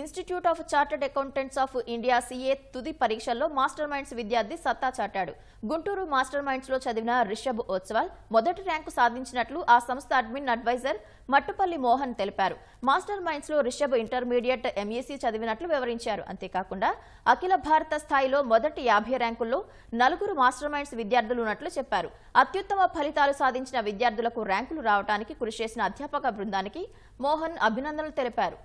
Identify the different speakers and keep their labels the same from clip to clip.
Speaker 1: Institute of Chartered Accountants of India CA తుది పరీక్షల్లో master minds విద్యార్థి సత్తా చాటాడు. గుంటూరు మాస్టర్ మైండ్స్లో చదివిన రిషబ్ ఓత్సవాల్ మొదటి ర్యాంకు సాధించినట్లు ఆ సంస్థ అడ్మిన్ అడ్వైజర్ మట్టుపల్లి మోహన్ తెలిపారు. మాస్టర్ మైండ్స్లో రిషబ్ ఇంటర్మీడియట్ ఎంఈసీ చదివినట్లు వివరించారు. అంతేకాకుండా అఖిల భారత స్థాయిలో మొదటి యాభై ర్యాంకుల్లో నలుగురు మాస్టర్ మైండ్స్ విద్యార్థులు ఉన్నట్లు చెప్పారు. అత్యుత్తమ ఫలితాలు సాధించిన విద్యార్థులకు ర్యాంకులు రావడానికి కృషి చేసిన అధ్యాపక బృందానికి మోహన్ అభినందనలు తెలిపారు.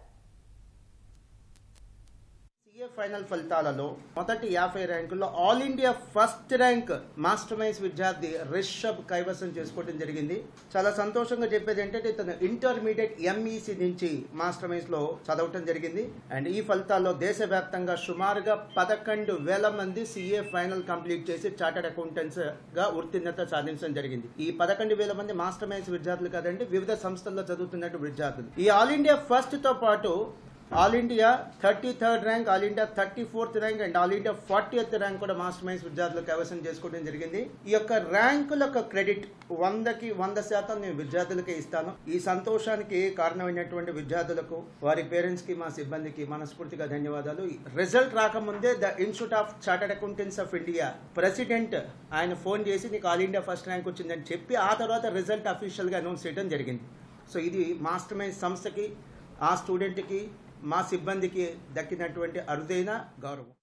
Speaker 2: సీఏ ఫైనల్ ఫలితాలలో మొదటి యాభై ర్యాంకుల్లో all India first rank master minds విద్యార్థి రిషబ్ కైవసం చేసుకోవడం జరిగింది. చాలా సంతోషంగా చెప్పేది ఏంటంటే ఇతను ఇంటర్మీడియట్ ఎంఈసి నుంచి మాస్టర్ మైన్స్లో చదవటం జరిగింది. అండ్ ఈ ఫలితాల్లో దేశవ్యాప్తంగా సుమారుగా పదకొండు వేల మంది సీఏ ఫైనల్ కంప్లీట్ చేసి చార్టర్డ్ అకౌంటెంట్స్గా ఉత్తీర్ణత సాధించడం జరిగింది. ఈ పదకొండు వేల మంది మాస్టర్ మైన్స్ విద్యార్థులు కాదండి వివిధ సంస్థల్లో చదువుతున్నట్టు విద్యార్థులు. ఈ ఆల్ ఇండియా ఫస్ట్తో పాటు all India thirty third rank all India thirty fourth rank and all India forty rank కూడా మాస్టర్ మైన్స్ విద్యార్థులు కైవసం చేసుకోవడం జరిగింది. ఈ యొక్క ర్యాంకుల యొక్క క్రెడిట్ వందకి వంద శాతం నేను విద్యార్థులకే ఇస్తాను. ఈ సంతోషానికి కారణమైనటువంటి విద్యార్థులకు వారి పేరెంట్స్కి మా సిబ్బందికి మనస్ఫూర్తిగా ధన్యవాదాలు. రిజల్ట్ రాకముందే the Institute of Chartered Accountants of India president ఆయన ఫోన్ చేసి నీకు ఆల్ ఇండియా ఫస్ట్ ర్యాంక్ వచ్చిందని చెప్పి ఆ తర్వాత రిజల్ట్ అఫీషియల్గా అనౌన్స్ చేయడం జరిగింది. సో ఇది మాస్టర్ మైన్స్ సంస్థకి ఆ స్టూడెంట్కి మా సిబ్బందికి దక్కినటువంటి అరుదైన గౌరవం.